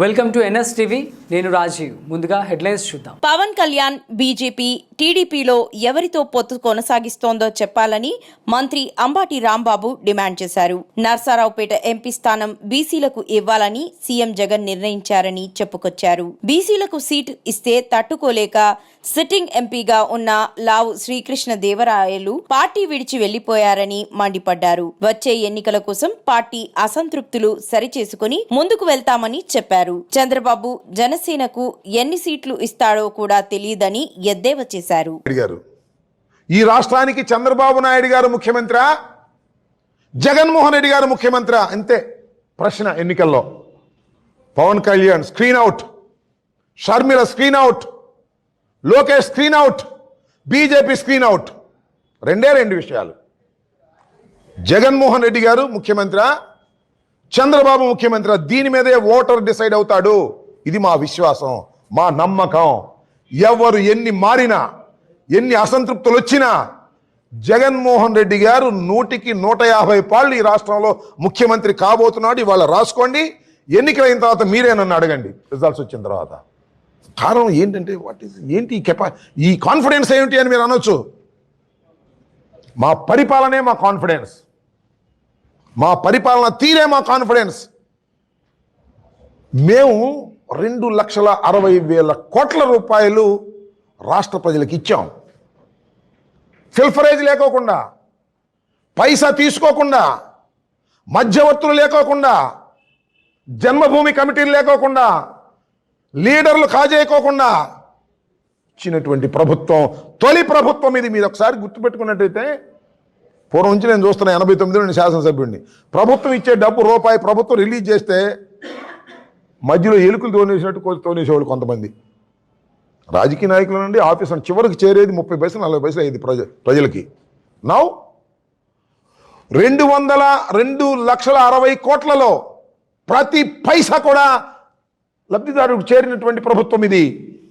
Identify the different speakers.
Speaker 1: Welcome to NS TV. నేను రాజీవ్. ముందుగా headlines చూద్దాం.
Speaker 2: పవన్ కళ్యాణ్ బీజేపీ టీడీపీలో ఎవరితో పొత్తు కొనసాగిస్తోందో చెప్పాలని మంత్రి అంబాటి రాంబాబు డిమాండ్ చేశారు. నర్సారావుపేట ఎంపీ స్థానం బీసీలకు ఇవ్వాలని సీఎం జగన్ నిర్ణయించారని చెప్పుకొచ్చారు. బీసీలకు సీట్ ఇస్తే తట్టుకోలేక సిట్టింగ్ ఎంపీగా ఉన్న లావు శ్రీకృష్ణ దేవరాయలు పార్టీ విడిచి వెళ్ళిపోయారని మండిపడ్డారు. వచ్చే ఎన్నికల కోసం పార్టీ అసంతృప్తులు సరిచేసుకుని ముందుకు వెళ్తామని చెప్పారు. చంద్రబాబు జనసేనకు ఎన్ని సీట్లు ఇస్తాడో కూడా తెలియదని ఎద్దేవా చేశారు.
Speaker 3: ఈ రాష్ట్రానికి చంద్రబాబు నాయుడు గారు ముఖ్యమంత్రి జగన్మోహన్ రెడ్డి గారు ముఖ్యమంత్రి అంతే ప్రశ్న ఎన్నికల్లో. Pawan Kalyan screen out Sharmila screen out Lokesh screen out BJP screen out. రెండే రెండు విషయాలు. జగన్మోహన్ రెడ్డి గారు ముఖ్యమంత్రి చంద్రబాబు ముఖ్యమంత్రి దీని మీదే ఓటర్ డిసైడ్ అవుతాడు. ఇది మా విశ్వాసం మా నమ్మకం. ఎవరు ఎన్ని మారినా ఎన్ని అసంతృప్తులు వచ్చినా జగన్మోహన్ రెడ్డి గారు నూటికి నూట యాభై పాళ్ళు ఈ రాష్ట్రంలో ముఖ్యమంత్రి కాబోతున్నాడు. ఇవాళ రాసుకోండి. ఎన్నికలైన తర్వాత మీరే నన్ను అడగండి. రిజల్ట్స్ వచ్చిన తర్వాత. కారణం ఏంటంటే వాట్ ఈస్ ఏంటి ఈ కెపా ఈ కాన్ఫిడెన్స్ ఏమిటి అని మీరు అనొచ్చు. మా పరిపాలనే మా కాన్ఫిడెన్స్ మా పరిపాలన తీరే మా కాన్ఫిడెన్స్ మేము రెండు లక్షల అరవై వేల కోట్ల రూపాయలు రాష్ట్ర ప్రజలకు ఇచ్చాం. ఫిల్ఫరేజ్ లేకోకుండా పైసా తీసుకోకుండా మధ్యవర్తులు లేకోకుండా జన్మభూమి కమిటీలు లేకోకుండా లీడర్లు కాజేయకోకుండా ఇచ్చినటువంటి ప్రభుత్వం తొలి ప్రభుత్వం ఇది. మీరు ఒకసారి గుర్తుపెట్టుకున్నట్టయితే పూర్వం నుంచి నేను చూస్తున్నా ఎనభై తొమ్మిదిలో నేను శాసనసభ్యుడిని. ప్రభుత్వం ఇచ్చే డబ్బు రూపాయి ప్రభుత్వం రిలీజ్ చేస్తే మధ్యలో ఎలుకలు తోనేసినట్టు తోనేసేవాళ్ళు కొంతమంది. రాజకీయ నాయకుల నుండి ఆఫీసు చివరికి చేరేది ముప్పై పైసలు నలభై పైసలు అయ్యేది ప్రజ ప్రజలకి. నౌ రెండు వందల రెండు లక్షల అరవై కోట్లలో ప్రతి పైసా కూడా లబ్ధిదారుకు చేరినటువంటి ప్రభుత్వం ఇది.